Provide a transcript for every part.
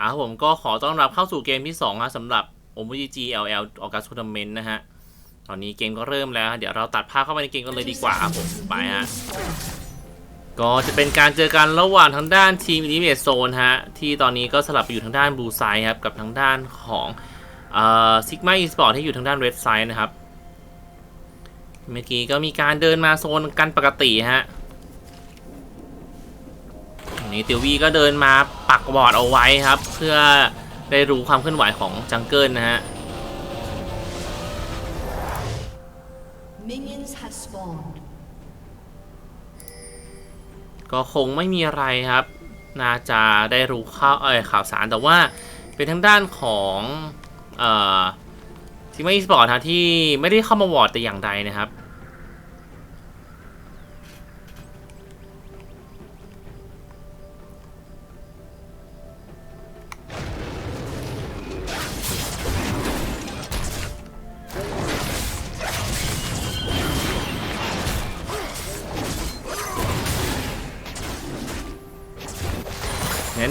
อ่าผมก็ขอต้อนรับเข้าสู่เกมที่2ฮะสำหรับ OMG LL August Tournament นะฮะ ตอนนี้เกมก็เริ่มแล้ว เดี๋ยวเราตัดภาพเข้าไปในเกมกันเลยดีกว่าครับผม ไปฮะ ก็จะเป็นการเจอกันระหว่างทางด้านทีม Ultimate Zone ฮะ ที่ตอนนี้ก็สลับไปอยู่ทางด้าน Blue Side ครับ กับทางด้านของเอ่อ Sigma Esport ที่อยู่ทางด้าน Red Side นะครับ เมื่อกี้ก็มีการเดินมาโซนกันปกติฮะ นนี้ติววีก็เดินมาปักบอร์ดเอาไว้ครับ เพื่อได้รู้ความเคลื่อนไหวของจังเกิลนะฮะ Minions have spawned. ก็คงไม่มีอะไรครับ น่าจะได้รู้ข่าวเอยข่าวสารแต่ว่าเป็นทางด้านของเอ่อทีมอีสปอร์ตที่ไม่ได้เข้ามาวอร์ดแต่อย่างใดนะครับ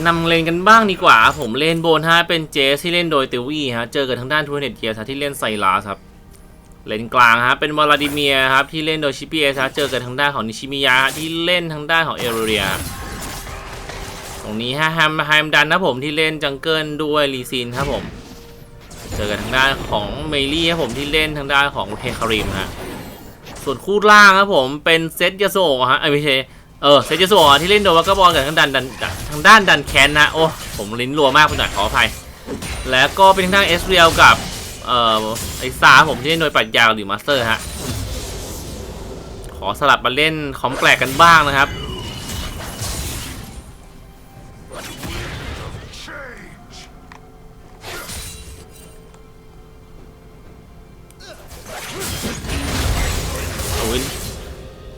นำเลนกันบ้างดีกว่า ผมเลนโบนฮะเป็นเจสที่เล่นโดยติวี่ฮะเจอกับทางด้านทูเนตเกียร์ที่เล่นไซรัสครับเลนกลางฮะเป็นวลาดิเมียครับที่เล่นโดยชิปีเอสฮะเจอกับทางด้านของนิชิมิยะที่เล่นทางด้านของเอโรเรียตรงนี้ฮะแฮมแฮมดันนะผมที่เล่นจังเกิลด้วยลีซินครับผม เจอกับทางด้านของเมลี่ครับผมที่เล่นทางด้านของเทคาริมฮะส่วนคู่ล่างครับผมเป็นเซตยาโซะฮะเอ้ไม่ใช่ เออเซจิสุอะที่เล่นโดวากาบอลกับทางด้านดันทางด้านดันแคนนะโอ้ผมลิ้นรัวมากคุณหน่อยขออภัย แล้วก็เป็นทางด้านเอสเรียลกับเอ่อไอซาผมที่เล่นโดยปัดยาวหรือมาสเตอร์ฮะขอสลับมาเล่นคอมแปลกกันบ้างนะครับ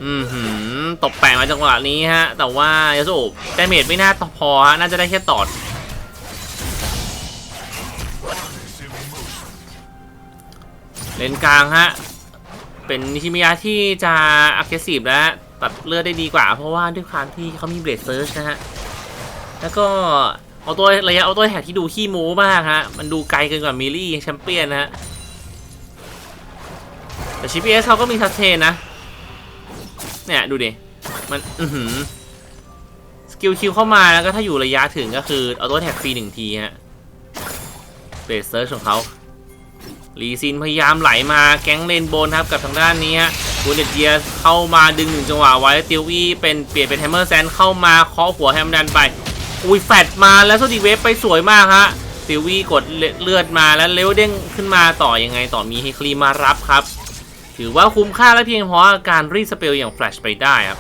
อืมหืมตบแปะมาจังหวะนี้ฮะ แต่ว่ายาสูบดาเมจไม่น่าพอฮะ น่าจะได้แค่ตอด เลนกลางฮะ เป็นนิชิมิยะที่จะอักเสบและตัดเลือดได้ดีกว่า เพราะว่าด้วยความที่เขามีเบรดเซิร์ชนะฮะ แล้วก็เอาตัวระยะเอาตัวแหกที่ดูขี้โม้มากฮะ มันดูไกลเกินกว่ามิลลี่แชมเปี้ยนนะฮะ แต่ชิปเอสเขาก็มีทัชเทนนะ เนี่ยดูดิ มันอือหือสกิลคิวเข้ามาแล้วก็ถ้าอยู่ระยะถึงก็คือเอาตัวแท็กฟรีหนึ่งทีฮะเบสเซิร์ชของเขาลีซินพยายามไหลมาแก๊งเลนโบนครับกับทางด้านนี้ฮะบูเดเจียเข้ามาดึงหนึ่งจังหวะไว้ติวอี้เป็นเปลี่ยนเป็นแฮมเมอร์แซนเข้ามาเคาะหัวแฮมดันไป อุ้ยแฟดมาแล้วโซดิเวฟไปสวยมากฮะติวอี้กดเลือดมาแล้วเลวเด้งขึ้นมาต่อยังไงต่อมีเฮคลีมารับครับ ถือว่าคุ้มค่าและเพียงพอกับการรีสเปลอย่างแฟลชไปได้ครับ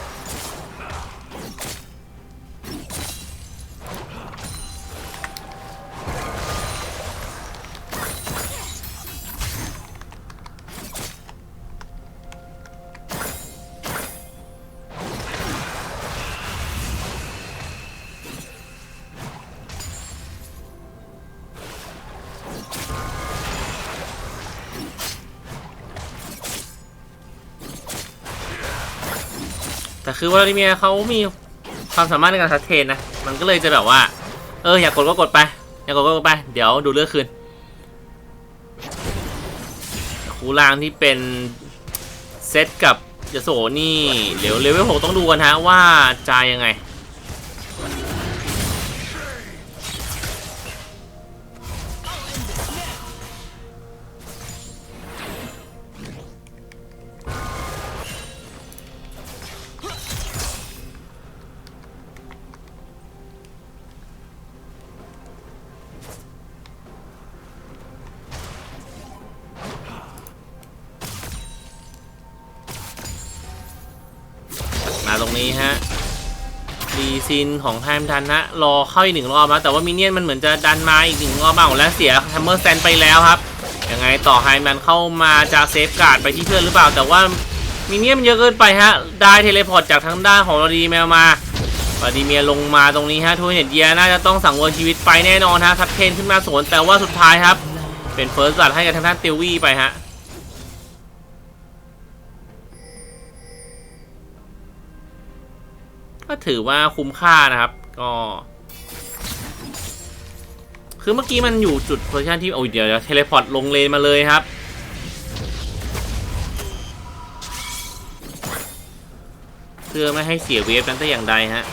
คือวลาดิเมียเขามีความสามารถในการทัดเทนนะ มันก็เลยจะแบบว่า เอออยากกดก็กดไป อยากกดก็กดไป เดี๋ยวดูเลือกคืนคูล่างที่เป็นเซตกับยโสนี่เดี๋ยวเลเวลหกต้องดูกันฮะว่าจะยังไงินของไฮมทันนะรอเข้าอีกหนึ่งรอบนะแต่ว่ามินเนี่ยนมันเหมือนจะดันมาอีกหนึ่งรอบมาแล้วเสียแฮมเมอร์แซนไปแล้วครับยังไงต่อไฮมันเข้ามาจะเซฟการ์ดไปที่เพื่อนหรือเปล่า แต่ว่ามินเนี่ยนมันเยอะเกินไปฮะได้เทเลพอร์ตจากทางด้านของวาดีเมียมาวลาดิเมียลงมาตรงนี้ฮะทูเนตเยียน่าจะต้องสั่งเวนชีวิตไปแน่นอนฮะทัดเทนขึ้นมาสวนแต่ว่าสุดท้ายครับ เป็นเฟิร์สบัตให้กับทางด้านเตลวี่ไปฮะ ก็ถือว่าคุ้มค่านะครับ ก็ คือเมื่อกี้มันอยู่จุดโพซิชันที่โอ้ยเดี๋ยวเดี๋ยวเทเลพอร์ตลงเลนมาเลยครับ เพื่อไม่ให้เสียเวฟนั้นแต่อย่างใดฮะ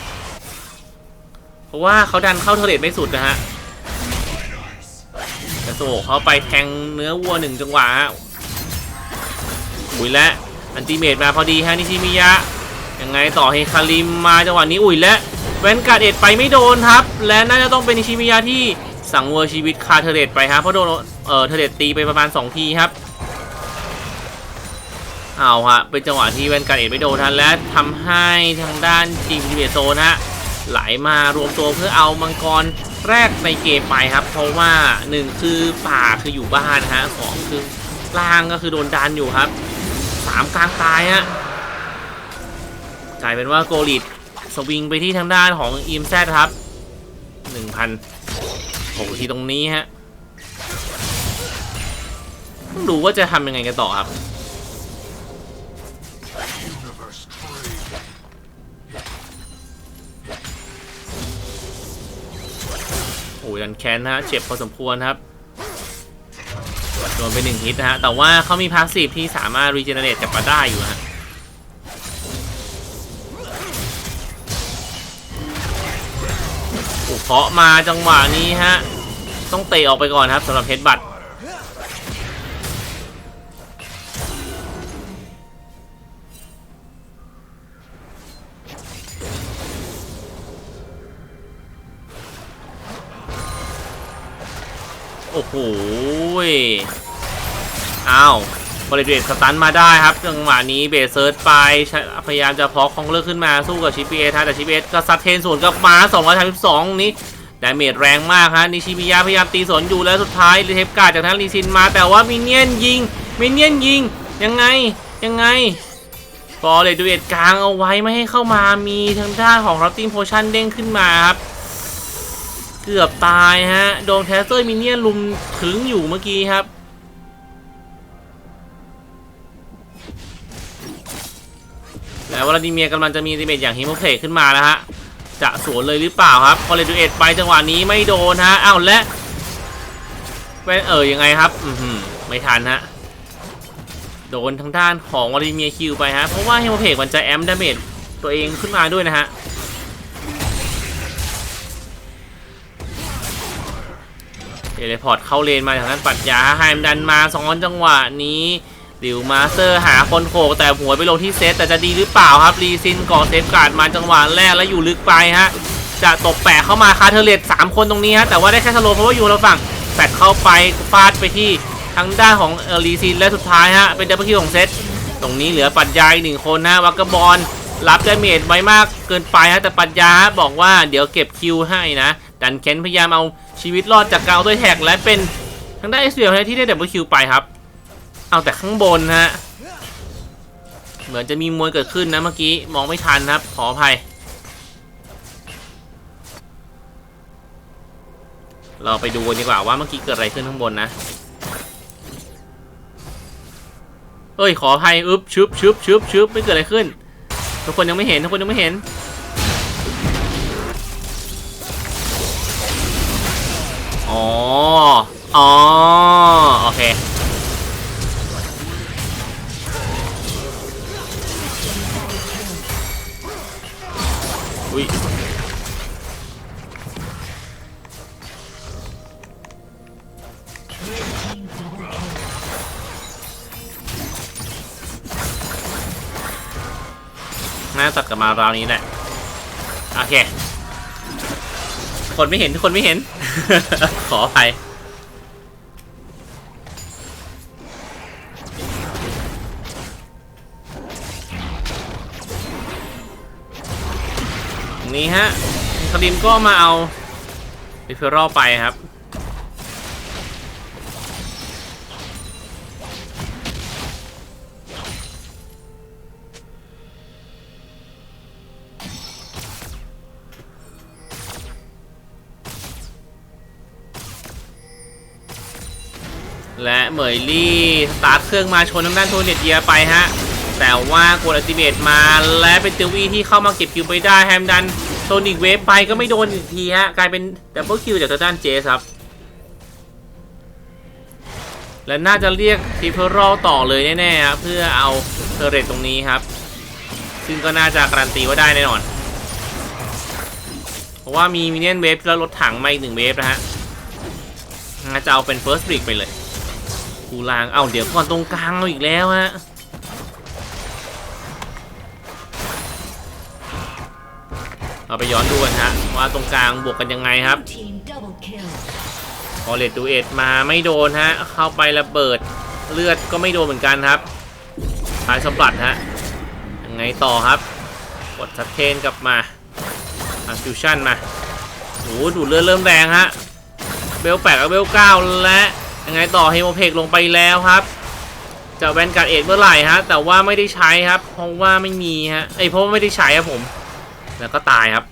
เพราะว่าเขาดันเข้าเทเรตไม่สุดนะฮะแต่โซเขาไปแทงเนื้อวัวหนึ่งจังหวะฮะอุ้ยและอันติเมตมาพอดีฮะนิชิมิยะ ยังไงต่อเฮคาริมมาจังหวะนี้อุ้ยและแวนการ์ดเอ็ดไปไม่โดนครับ และน่าจะต้องเป็นนิชิมิยะที่สั่งเวอร์ชีวิตคาเทอร์เรตไปฮะเพราะโดนเอ่อเทเรตตีไปประมาณ 2 ทีครับเอาฮะเป็นจังหวะที่แวนการ์ดเอ็ดไม่โดนทันและทำให้ทางด้านทีมทีเบโซนฮะไหลมารวมตัวเพื่อเอามังกรแรกในเกมไปครับ เพราะว่า 1 คือป่าคืออยู่บ้านฮะสองคือล่างก็คือโดนดันอยู่ครับสามกลางตายฮะ กลายเป็นว่าโกลิดสวิงไปที่ทางด้านของอิมแซดครับ1,000โอ้โหทีตรงนี้ฮะต้องดูว่าจะทำยังไงกันต่อครับโอ้ยดันแคนนะฮะเจ็บพอสมควรครับโดนไปหนึ่งฮิตนะฮะ แต่ว่าเขามีพาสซีฟที่สามารถรีเจนเนเรตกลับมาได้อยู่ฮะ เคาะมาจังหวะนี้ฮะ ต้องเตะออกไปก่อนครับสำหรับเฮดบัตโอ้โหอ้าว บริเวณสตันมาได้ครับจังหวะนี้เบสเซิร์ชไปพยายามจะพอกของเลือกขึ้นมาสู้กับชิปเอทแต่ชิปเอก็ซัดเทนสวนกับมา232นี้ดาเมจแรงมากฮะนิชิมิยะพยายามตีสวนอยู่แล้วสุดท้ายเทปกาดจากทางลีซินมา แต่ว่ามินเนี่ยนยิงมินเนี่ยนยิง ยังไงยังไงฟอร์เรดูเอตกลางเอาไว้ไม่ให้เข้ามามีทางด้านของรอตติ้งโพชั่นเด้งขึ้นมาครับ เกือบตายฮะ โดนแคสเซอร์มินเนี่ยนลุมถึงอยู่เมื่อกี้ครับ แล้วลาดิเมียกำลังจะมีดิเมจอย่างฮิโมเพลขึ้นมาแล้วฮะ จะสวนเลยหรือเปล่าครับพอเลดูเอ็ดไปจังหวะนี้ไม่โดนฮะอ้าวและแวนเอ่ยยังไงครับ อือหือไม่ทันฮะ โดนทางด้านของวลาดิเมียคิวไปฮะ เพราะว่าฮิโมเพลมันจะแอมดาเมจตัวเองขึ้นมาด้วยนะฮะเทเลพอร์ตเข้าเลนมาทางด้านปัดยาไฮมดันมาซ้อนจังหวะนี้ ดิวมาสเตอร์หาคนโขกแต่หัวไปลงที่เซตแต่จะดีหรือเปล่าครับรีซินก่อเซฟการ์ดมาจังหวะแรกแล้วอยู่ลึกไปฮะจะตบแปะเข้ามาคาเทเลต3คนตรงนี้ฮะแต่ว่าได้แค่สโลว์เพราะว่าอยู่เราฝั่งแปดเข้าไปฟาดไปที่ทางด้านของเออรีซินและสุดท้ายฮะเป็นดับเบิลคิวของเซตตรงนี้เหลือปัดยาอีกหนึ่งคนนะวักกบอลรับดาเมจไว้มากเกินไปฮะแต่ปัดยาบอกว่าเดี๋ยวเก็บคิวให้นะดันเค้นพยายามเอาชีวิตรอดจากการเอาด้วยแท็กและเป็นทางด้านเอสเบียที่ได้ดับเบิลคิวไปครับ เอาแต่ข้างบนฮะ เหมือนจะมีมวยเกิดขึ้นนะเมื่อกี้มองไม่ทันครับ ขออภัย เราไปดูดีกว่าว่าเมื่อกี้เกิดอะไรขึ้นข้างบนนะ เอ้ยขออภัยอึบชึบชึบชึบชึบไม่เกิดอะไรขึ้น ทุกคนยังไม่เห็นทุกคนยังไม่เห็นอ๋อ อ๋อ โอเค น่าตัดกลับมาราวนี้แหละ โอเค คนไม่เห็นทุกคนไม่เห็น ขออภัยนี้ฮะคาริมก็มาเอาริเฟอรัลไปครับ เหมยลี่สตาร์ทเครื่องมาชนทางด้านโทเนตเยียไปฮะ แต่ว่ากดอัลติเมตมาและเป็นติวีที่เข้ามาเก็บคิวไปได้แฮมดันโซนิกเวฟไปก็ไม่โดนอีกทีฮะ กลายเป็นดับเบิลคิวจากทางด้านเจสครับ และน่าจะเรียกทิเพอรอลต่อเลยแน่ๆครับเพื่อเอาเทอร์เรตตรงนี้ครับ ซึ่งก็น่าจะการันตีว่าได้แน่นอน เพราะว่ามีมินเนี่ยนเวฟแล้วรถถังมาอีกหนึ่งเวฟนะฮะจะเอาเป็น First b r ick ไปเลย กูลาง เอ้าเดี๋ยวก่อนตรงกลางเราอีกแล้วฮะเราไปย้อนดูกันฮะว่าตรงกลางบวกกันยังไงครับพอเลดดูเอ็ดมาไม่โดนฮะเข้าไประเบิดเลือดก็ไม่โดนเหมือนกันครับทายสปรัดฮะยังไงต่อครับ กดสัตเทนกลับมาอาฟิวชั่นมาโอ้ดูเลือดเริ่มแรงฮะเบลแปดกับเบลเก้าและ ยังไงต่อเฮโมเพกลงไปแล้วครับจะแวนการ์ดเอ็ดเมื่อไหร่ฮะ แต่ว่าไม่ได้ใช้ครับ เพราะว่าไม่มีฮะเอ้ยเพราะว่าไม่ได้ใช้ครับผม แล้วก็ตายครับ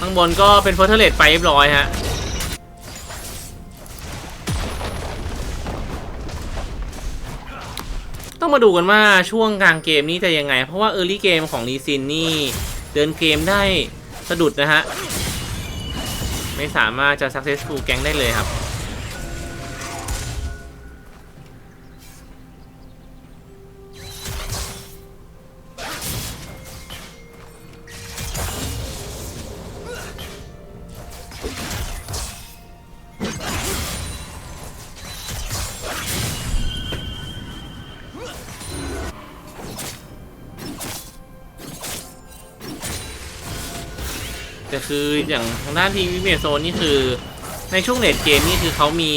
ข้างบนก็เป็นเฟอร์เทเลตไปเรียบร้อยฮะต้องมาดูกันว่าช่วงกลางเกมนี้จะยังไง เพราะว่าเออร์ลี่เกมของลีซินนี่ เดินเกมได้สะดุดนะฮะ ไม่สามารถจะ successful แกงได้เลยครับ คืออย่างทางด้านทีมวิเมโซนนี่คือในช่วงเลดเกมนี่คือเขามี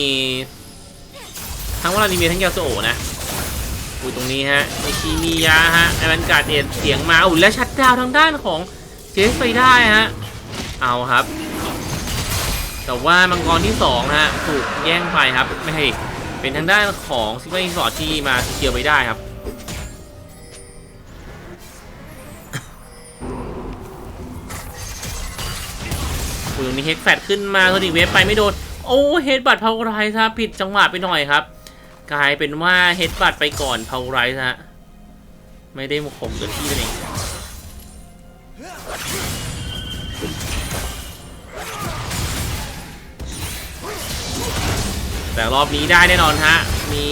ทั้งวลาดิเมียทั้งยาโซโอนะอูตรงนี้ฮะไอคีมียาฮะไอวันการ์ดเอ็ดเสียงมาอุ่และชัดดาวทางด้านของเจสไปได้ฮะเอาครับ แต่ว่ามังกรที่2ฮะถูกแย่งไปครับไม่ใช่เป็นทางด้านของซิกเมอร์สอดที่มาเกี่ยวไปได้ครับ ปืนมีเฮดแฟดขึ้นมาโทนิกเวฟไปไม่โดน โอ้เฮดบัตพาวไรส์ครับผิดจังหวะไปหน่อยครับ กลายเป็นว่าเฮดบัตไปก่อนพาวไรส์ฮะ ไม่ได้มาข่มตัวที่นั่นเองแต่รอบนี้ได้แน่นอนฮะ มี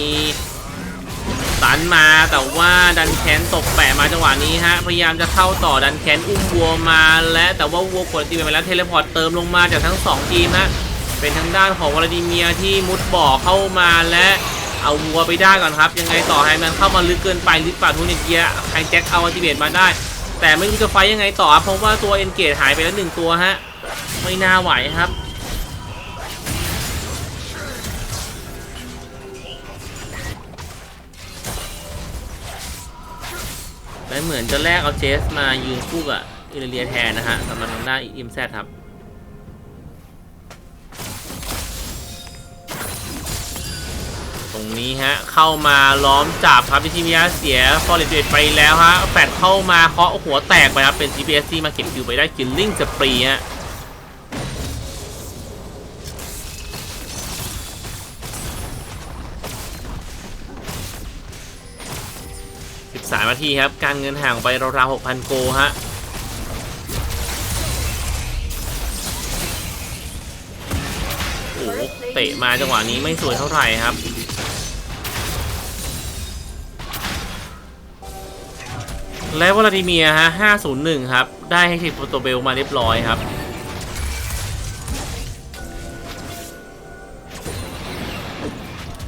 ตันมาแต่ว่าดันแคนตกแปะมาจังหวะนี้ฮะพยายามจะเข้าต่อดันแคนอุ้มวัวมาและแต่ว่าวัวกดตีไปแล้วเทเลพอร์ตเติมลงมาจากทั้ง 2 ทีมฮะเป็นทางด้านของวลาดิเมียร์ที่มุดบ่อเข้ามาและเอาวัวไปได้ก่อนครับ ยังไงต่อไฮแมนเข้ามาลึกเกินไปลึกป่าทุนเนเกียไฮแจ็คเอาอัลติเมตมาได้ แต่ไม่รู้จะไฟยังไงต่อเพราะว่าตัวเอนเกตหายไปแล้วหนึ่งตัวฮะไม่น่าไหวครับ และเหมือนจะแลกเอาเจสมายืนคู่กับอิเลียแทนนะฮะสำหรับทางด้านอิมแซครับตรงนี้ฮะเข้ามาล้อมจับครับพิชิมิยะเสียฟอร์เรตไปแล้วฮะแฟดเข้ามาเคาะหัวแตกไปครับเป็น GPSC มาเก็บคิวไปได้กิลลิ่งสปรีฮะ 3นาทีครับ การเงินห่างไปราวๆ6,000 โกฮะโอ้เตะมาจังหวะนี้ไม่สวยเท่าไหร่ครับและวลาดิเมียร์ฮะ 501 ครับ ได้ให้ทิปโปรโตเบลมาเรียบร้อยครับ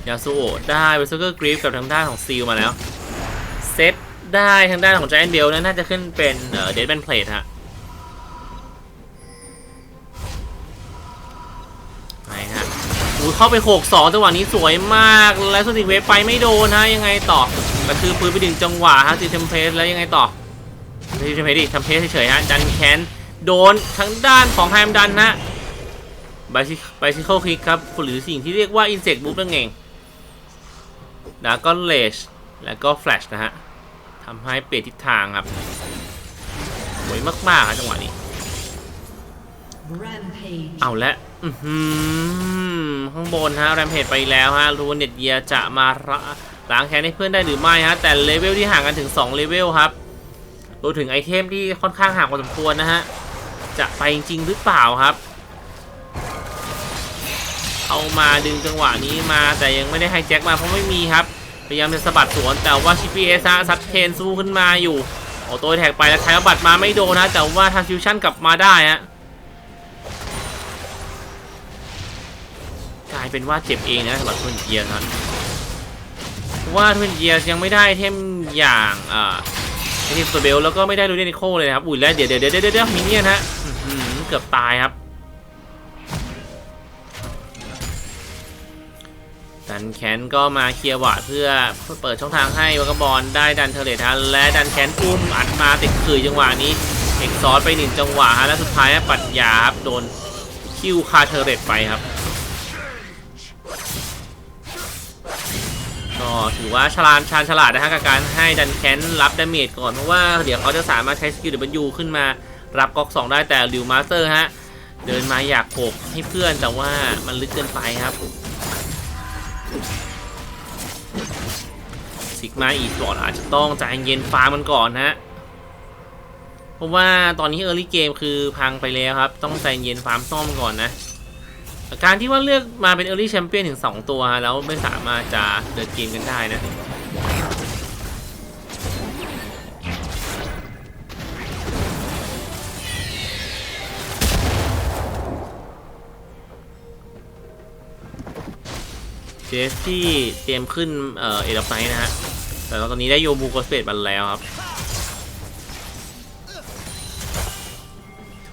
ยาสูโอได้เวสเกอร์กรีฟกับทางด้านของซีลมาแล้ว เซต ได้ทางด้านของ Giant Bell นั้นน่าจะขึ้นเป็นเอ่อ Deadman Plate ฮะไหนฮะอู้เข้าไปโขกสองจังหวะนี้สวยมากแล้วสติเวฟไปไม่โดนฮะยังไงต่อแต่คือปืนไปดึงจังหวะฮะตีเทมเพลสแล้วยังไงต่อตีเทมเพลสดิทำเพลสเฉยๆฮะดันแคนโดนทางด้านของไฮมดันฮะไบซิไบซิเคิลคิกครับหรือสิ่งที่เรียกว่า Insect Move นั่นเองดาก็เลชแล้วก็แฟลชนะฮะ ทำให้เปลี่ยนทิศทางครับสวยมากๆครับจังหวะนี้ Rampage. เอาละอื้อหือข้างบนฮะแรมเพจไปแล้วฮะรูเน็ตเยียจะมาระล้างแค้นให้เพื่อนได้หรือไม่ฮะ แต่เลเวลที่ห่างกันถึง 2 เลเวลครับรวมถึงไอเทมที่ค่อนข้างห่างพอสมควรนะฮะ จะไปจริงหรือเปล่าครับ เอามาดึงจังหวะนี้มาแต่ยังไม่ได้ไฮแจ็คมาเพราะไม่มีครับ พยายามจะสะบัดสวนแต่ว่าชิปีเอสซัดเทนสู้ขึ้นมาอยู่เอาตัวแท็กไปแล้วใช้บัตรมาไม่โดนนะ แต่ว่าทางฟิวชั่นกลับมาได้ฮะกลายเป็นว่าเจ็บเองนะสำหรับทวนเกียร์ครับเพราะว่าทวนเกียร์ยังไม่ได้เทมอย่างอ่าเทมตัวเบลแล้วก็ไม่ได้ดูเดนิโคเลยนะครับ อุ้ยแล้วเดี๋ยวเดี๋ยวเดี๋ยวเดี๋ยวมินเนี่ยนฮะเกือบตายครับ ดันแคนก็มาเคลียร์วาดเพื่อเปิดช่องทางให้วากาบอลได้ดันเทเลทันและดันแคนอุ้มอัดมาติดขื่อจังหวะนี้เอกซอสไปหนึ่งจังหวะฮะและสุดท้ายปัดยาครับโดนคิวคาเทเลตไปครับก็ถือว่าฉลาดชาญฉลาดนะฮะกับการให้ดันแคนรับดาเมจก่อนเพราะว่าเดี๋ยวเขาจะสามารถใช้สกิลดับเบิลยูขึ้นมารับก๊อก2ได้แต่ลิวมาสเตอร์ฮะเดินมาอยากโขกให้เพื่อนแต่ว่ามันลึกเกินไปครับ ซิกมาอีสปอร์ตอาจจะต้องใจเย็นฟาร์มมันก่อนฮะ เพราะว่าตอนนี้เออร์ลี่เกมคือพังไปแล้วครับ ต้องใจเย็นฟาร์มซ่อมก่อนนะการที่ว่าเลือกมาเป็นเออร์ลี่แชมเปี้ยนถึง 2 ตัวฮะแล้วไม่สามารถจะเดินเกมกันได้นะ เจสที่เตรียมขึ้นเอ่อเอดอฟไนนะฮะ แต่ตอนนี้ได้โยบูโกสเปดมาแล้วครับ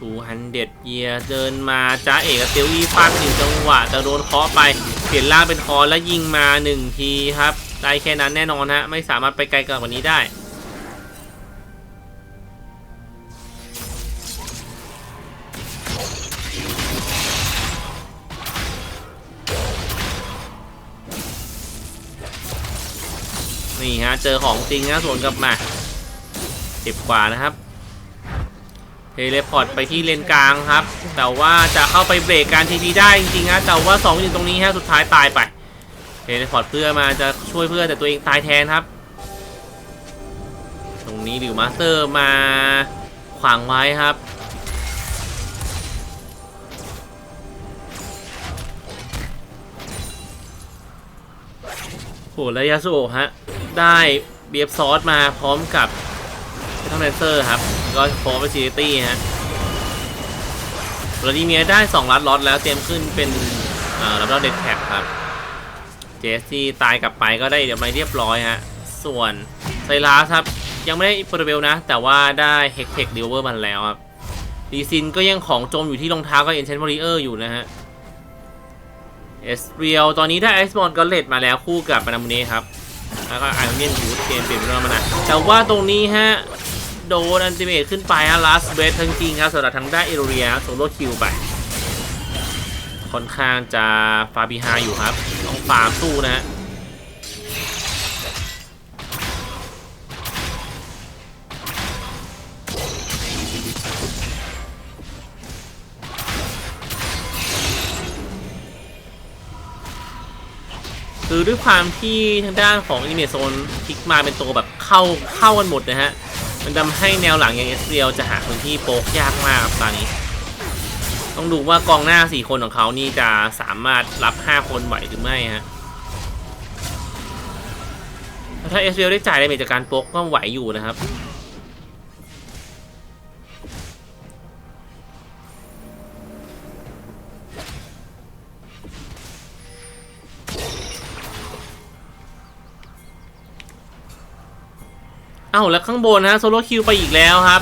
200เยียเดินมาจ้าเอกเตียวอีฟาดหนึ่งจังหวะแต่โดนเคาะไปเปลี่ยนล่างเป็นคอแล้วยิงมาหนึ่งทีครับ ได้แค่นั้นแน่นอนฮะ ไม่สามารถไปไกลกว่านี้ได้ เจอของจริงนะสวนกลับมาเจ็บกว่านะครับเทเลพอร์ตไปที่เลนกลางครับ แต่ว่าจะเข้าไปเบรกการทีพีได้จริงๆนะแต่ว่า2อยู่ตรงนี้ฮะสุดท้ายตายไปเทเลพอร์ตเพื่อมาจะช่วยเพื่อแต่ตัวเองตายแทนครับ ตรงนี้หรือมาสเตอร์มาขวางไว้ครับโหแล้วยาสุโอะฮะ ได้เบียบซอสมาพร้อมกับเทอมแดนเซอร์ครับ ก็โฟร์ฟิชิลิตี้ฮะวลาดิเมียได้ 2 ลัดล็อตแล้วเตรียมขึ้นเป็นรับดาวเด็ดแท็บครับ เจสที่ตายกลับไปก็ได้เดี๋ยวมาเรียบร้อยฮะ ส่วนไซรัสครับ ยังไม่ได้โปรเบลนะ แต่ว่าได้เฮกเทคดิวเวอร์มันแล้วครับดีซินก็ยังของจมอยู่ที่รองเท้ากับเอ็นเชนบริเออร์อยู่นะฮะ เอสเรียลตอนนี้ได้ไอซ์บอลก็เลดมาแล้วคู่กับมานามุเน่ครับ แล้วก็ไอรอนเมียนยูดเกมเปลี่ยนเป็นมานะแต่ว่าตรงนี้ฮะโดนอันติเมตขึ้นไปฮะลาสเบสทั้งจริงครับสำหรับทางด้านเอโรเรียโซโลคิวไป ค่อนข้างจะฟาบิฮาอยู่ครับต้องฟาร์มสู้นะฮะ คือด้วยความที่ทางด้านของอนิเมะโซนพลิกมาเป็นตัวแบบเข้าเข้ากันหมดนะฮะ มันทำให้แนวหลังอย่างเอสเรียลจะหาพื้นที่โป๊กยากมากครับตอนนี้ ต้องดูว่ากองหน้า 4 คนของเขานี่จะสามารถรับ 5 คนไหวหรือไม่ฮะถ้าเอสเรียลได้จ่ายได้เมจจากการโป๊กก็ไหวอยู่นะครับ อ้าแล้วข้างบนนะโซโลคิวไปอีกแล้วครับ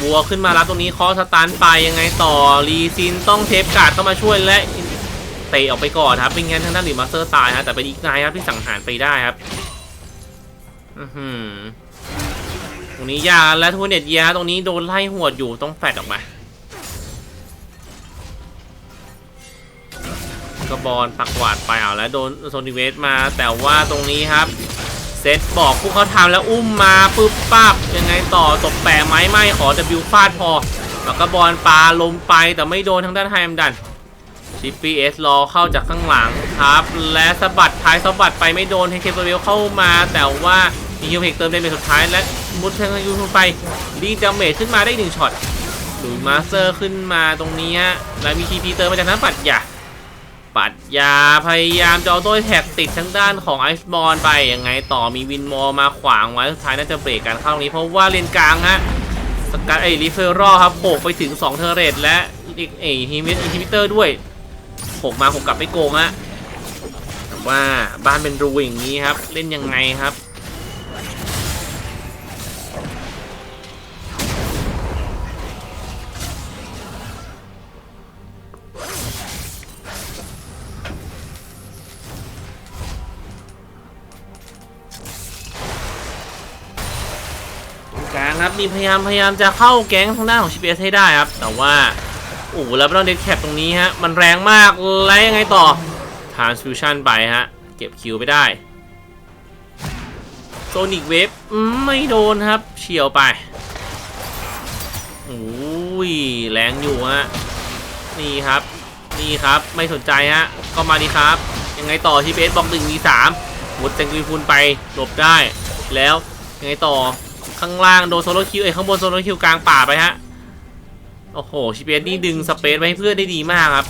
บัวขึ้นมารับตรงนี้คอสตันไปยังไงต่อรีซินต้องเทปการ์ดเข้ามาช่วยและเตะออกไปก่อนครับเป็นงั้นทางด้านหรือมาสเตอร์ตายฮะแต่เป็นอีกนายครับที่สังหารไปได้ครับอือหือตรงนี้ยาและทูเน็ตยียตรงนี้โดนไล่หัวดอยู่ต้องแฟดออกมาก็บอลปักหวาดไปเอาแล้วโดนโซนิเวสมาแต่ว่าตรงนี้ครับ เซตบอกผู้เขาทำแล้วอุ้มมาปึ๊บปั๊บยังไงต่อตบแปะไม้ไหม่ขอ W ฟาดพอ แล้วก็บอลปลาลมไปแต่ไม่โดนทางด้านไฮมดัน GPS รอเข้าจากข้างหลังครับ และสะบัดท้ายสะบัดไปไม่โดนเฮเคเบลเข้ามา แต่ว่ามีฮิวเพกเติมได้เป็นสุดท้ายและมุดเทงยูลงไปดีดาเมจขึ้นมาได้หนึ่งช็อตดูมาสเตอร์ขึ้นมาตรงนี้แล้วมีทีพีเตอร์มาจากนั้นปัดยา ปัดยาพยายามจะเอาตัวแท็กติดทั้งด้านของไอซ์บอลไปยังไงต่อมีวินมอมาขวางไว้สุดท้ายน่าจะเบรกการเข้าตรงนี้ เพราะว่าเลนกลางฮะสกัดไอ้ริเฟอรอครับโบกไปถึง 2 เทอร์เรตและอีกไอ้ฮิมิอินทิมิเตอร์ด้วยโบกมาผมกลับไม่โกงฮะว่าบ้านเป็นรูอย่างนี้ครับ เล่นยังไงครับ กลางครับนี่พยายามพยายามจะเข้าแก๊งทางด้านของ GPS ให้ได้ครับ แต่ว่าโอ้โหแล้วต้องเด็ดแคปตรงนี้ฮะ มันแรงมากแล้วยังไงต่อ Transfusion ไปฮะ เก็บคิวไปได้โซนิกเวฟไม่โดนครับ เฉียวไปโอ้ยแรงอยู่ฮะ นี่ครับ นี่ครับไม่สนใจฮะ ก็มาดีครับ ยังไงต่อ GPS บอกหนึ่งมีสามหมดแจงกีฟูนไปหลบได้ แล้วยังไงต่อ ข้างล่างโดนโซโลคิวเอ้ยข้างบนโซโลคิวกลางป่าไปฮะ โอ้โห ชิเปสนี่ดึงสเปซไว้ให้เพื่อนได้ดีมากครับ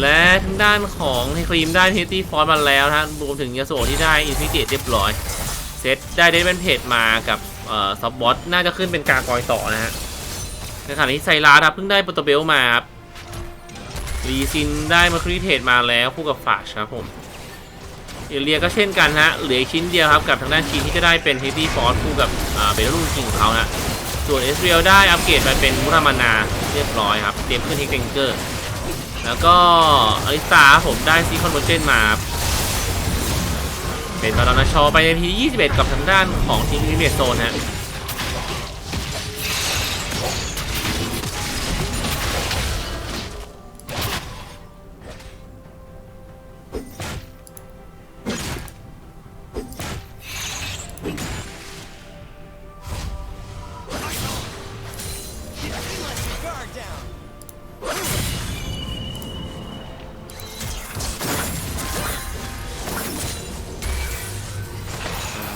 และทางด้านของไฮครีมได้เฮตี้ฟอร์มาแล้วนะรวมถึงยาโสที่ได้อินฟิเตเรียบร้อย เซตได้เดนเป็นเพจมากับเอ่อซับบอสน่าจะขึ้นเป็นกากอยต่อนะฮะในขณะที่ไซลาครับเพิ่งได้โปรโตเบลมาครับรีซินได้มาครีเทตมาแล้วคู่กับฝาชครับผม เอเรียก็เช่นกันฮะ เหลือชิ้นเดียวครับ กับทางด้านชีนที่จะได้เป็นเฮดี้ฟอร์คู่กับเบลลูนคิงของเขานะส่วนเอสเรียลได้อัปเกรดไปเป็นมุรามานาเรียบร้อยครับ เตรียมขึ้นเฮกเ n งเกอร์ แล้วก็อลิสาผมได้ซีคอนโบเจนมาครับเป็นบาลอนาชอไปในที21 กับทางด้านของทีมวิเวตโซนฮะ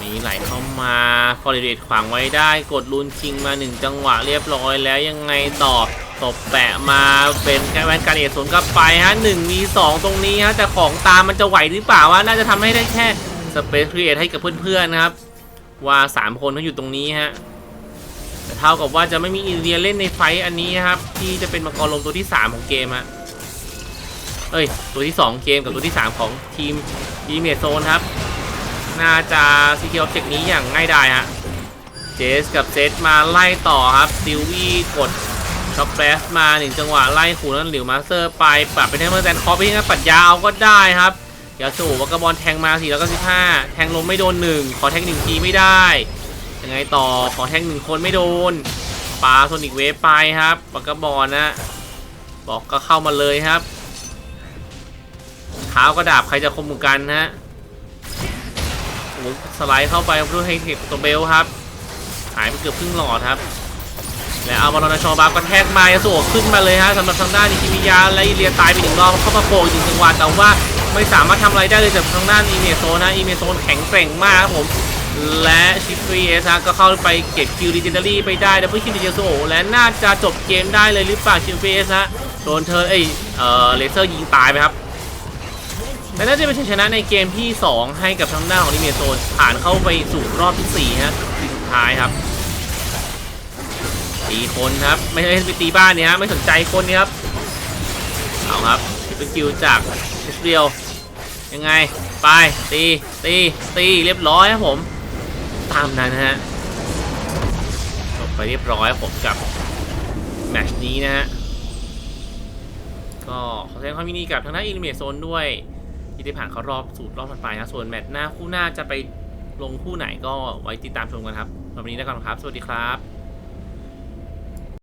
มีไหลเข้ามาฟอร์เรตขวางไว้ได้กดลูนคิงมาหนึ่งจังหวะเรียบร้อยแล้วยังไงต่อตบแปะมาเป็นแกแวนการเอทสนกลับไปฮะหนึ่งมีสองตรงนี้ฮะแต่ของตามมันจะไหวหรือเปล่าวะน่าจะทำให้ได้แค่สเปซครีเอทให้กับเพื่อนๆนะครับ ว่าสามคนเขาอยู่ตรงนี้ฮะ เท่ากับว่าจะไม่มีอินเดียเล่นในไฟท์อันนี้นะครับ ที่จะเป็นมังกรลมตัวที่ 3 ของเกมฮะเอ้ย ตัวที่ 2 เกมกับตัวที่ 3 ของทีมทีมเมทโซนครับ น่าจะซีเคียวเจกนี้อย่างง่ายดายฮะเจสกับเซตมาไล่ต่อครับซิลวี่กดช็อปแฟสมาหนึ่งจังหวะไล่ขู่นั่นหลิวมาสเตอร์ไปปรับเป็นเทมเมอร์แซนคอปที่งั้นปัดยาวก็ได้ครับยาสูบวักกระบอลแทงมา4แล้วก็15แทงลมไม่โดนหนึ่งขอแทงหนึ่งทีไม่ได้ ยังไงต่อขอแทงหนึ่งคนไม่โดนปาโซนิกเวฟไปครับวักกระบอลนะบอกก็เข้ามาเลยครับเท้ากระดาบใครจะคมกันฮะโอ้สไลด์เข้าไปด้วยให้เทคตัวเบลครับหายไปเกือบครึ่งหลอดครับ แล้วเอาบอลนาชอบาร์กระแทกมายาสูขึ้นมาเลยฮะสำหรับทางด้านอิคิมิยาและอิเลียตายไปหนึ่งรอบเข้ามาโผล่อีกหนึ่งจังหวะแต่ว่าไม่สามารถทำอะไรได้เลยจากทางด้านอีเมโซนะอีเมโซนแข็งแกร่งมากครับผม และชิฟรีเอสก็เข้าไปเก็บคิวดิจิทัลี่ไปได้ดับเบิลคิวดิจิโซและน่าจะจบเกมได้เลยหรือเปล่าชิฟรีเอสฮะโดนเธอเอ้ยเออเลเซอร์ยิงตายไปครับและน่าจะเป็นชัยชนะในเกมที่ 2 ให้กับทางด้านของนิเมโซนผ่านเข้าไปสู่รอบที่4ฮะสุดท้ายครับตีคนครับ ไม่ใช่ไปตีบ้านเนี่ยฮะไม่สนใจคนนี่ครับเอาครับเป็นคิวจากเอสเรียลยังไง ไป ตี ตี ตี เรียบร้อยครับผม ตามนั้นฮะจบไปเรียบร้อยผมกับแมตช์นี้นะฮะ ก็ขอแสดงความยินดีกับทางด้านอิลิเมทโซนด้วยที่ได้ผ่านเข้ารอบสู่รอบถัดไปนะ ส่วนแมตช์หน้าคู่หน้าจะไปลงคู่ไหนก็ไว้ติดตามชมกันครับวันนี้แล้วกันครับ สวัสดีครับ